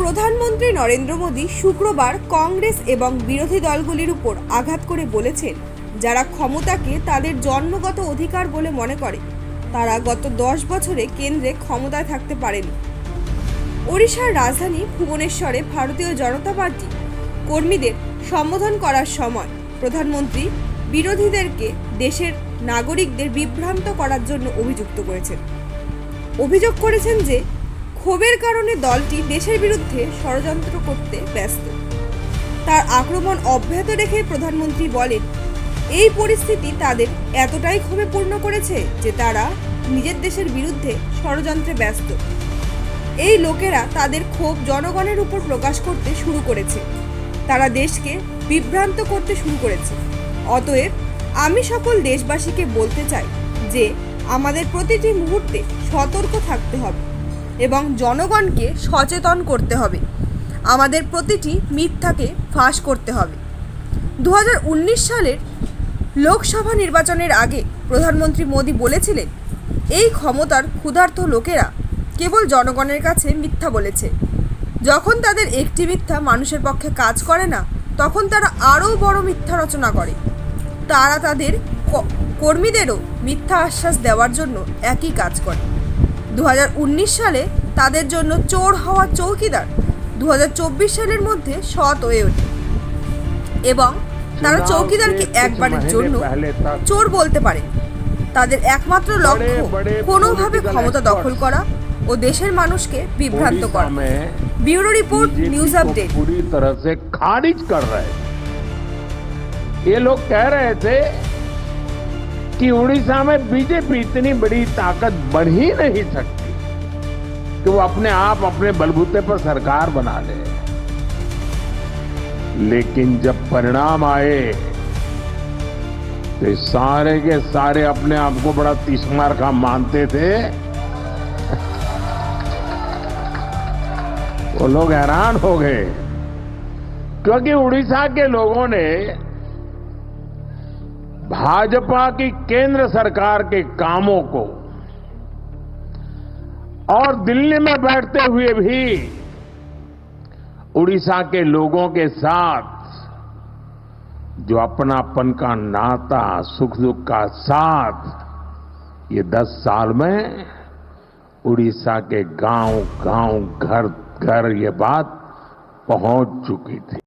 প্রধানমন্ত্রী নরেন্দ্র মোদী শুক্রবার কংগ্রেস এবং বিরোধী দলগুলির উপর আঘাত করে বলেছেন, যারা ক্ষমতাকে তাদের জন্মগত অধিকার বলে মনে করে, তারা গত দশ বছরে কেন্দ্রে ক্ষমতায় থাকতে পারেনি। ওড়িশার রাজধানী ভুবনেশ্বরে ভারতীয় জনতা পার্টি কর্মীদের সম্বোধন করার সময় প্রধানমন্ত্রী বিরোধীদেরকে দেশের নাগরিকদের বিভ্রান্ত করার জন্য অভিযুক্ত করেছেন। অভিযোগ করেছেন যে ক্ষোভের কারণে দলটি দেশের বিরুদ্ধে ষড়যন্ত্র করতে ব্যস্ত। তার আক্রমণ অব্যাহত রেখে প্রধানমন্ত্রী বলেন, এই পরিস্থিতি তাদের এতটাই ক্ষোভে পূর্ণ করেছে যে তারা নিজের দেশের বিরুদ্ধে ষড়যন্ত্রে ব্যস্ত। এই লোকেরা তাদের ক্ষোভ জনগণের উপর প্রকাশ করতে শুরু করেছে। তারা দেশকে বিভ্রান্ত করতে শুরু করেছে। অতএব, আমি সকল দেশবাসীকে বলতে চাই যে, আমাদের প্রতিটি মুহূর্তে সতর্ক থাকতে হবে। এবং জনগণকে সচেতন করতে হবে। আমাদের প্রতিটি মিথ্যাকে ফাঁস করতে হবে। দু হাজার উনিশ সালের লোকসভা নির্বাচনের আগে প্রধানমন্ত্রী মোদী বলেছিলেন, এই ক্ষমতার ক্ষুধার্ত লোকেরা কেবল জনগণের কাছে মিথ্যা বলেছে। যখন তাদের একটি মিথ্যা মানুষের পক্ষে কাজ করে না, তখন তারা আরও বড় মিথ্যা রচনা করে। তারা তাদের কর্মীদেরও মিথ্যা আশ্বাস দেওয়ার জন্য একই কাজ করে। দু হাজার উনিশ সালে তাদের জন্য চোর হওয়া চৌকিদার দু সালের মধ্যে সৎ হয়ে ওঠে এবং তারা চৌকিদারকে একবারের জন্য চোর বলতে পারে তাদের একমাত্র লক্ষ্য কোনোভাবে ক্ষমতা দখল করা ও দেশের মানুষকে বিভ্রান্ত उड़ीसा করা में ব্যুরো রিপোর্ট बीजेपी নিউজ को আপডেট पूरी तरह से खारिज कर रहे थे ये लोग कह रहे थे कि उड़ीसा में बीजेपी इतनी बड़ी ताकत बन ही नहीं सकती कि वो अपने आप अपने बलबूते पर सरकार बना ले। लेकिन जब परिणाम आए तो सारे के सारे अपने आप को बड़ा तीसमार का मानते थे। वो लोग हैरान हो गए, क्योंकि उड़ीसा के लोगों ने भाजपा की केंद्र सरकार के कामों को और दिल्ली में बैठते हुए भी उड़ीसा के लोगों के साथ जो अपनापन का नाता सुख दुख का साथ, ये दस साल में उड़ीसा के गाँव गाँव घर घर ये बात पहुँच चुकी थी।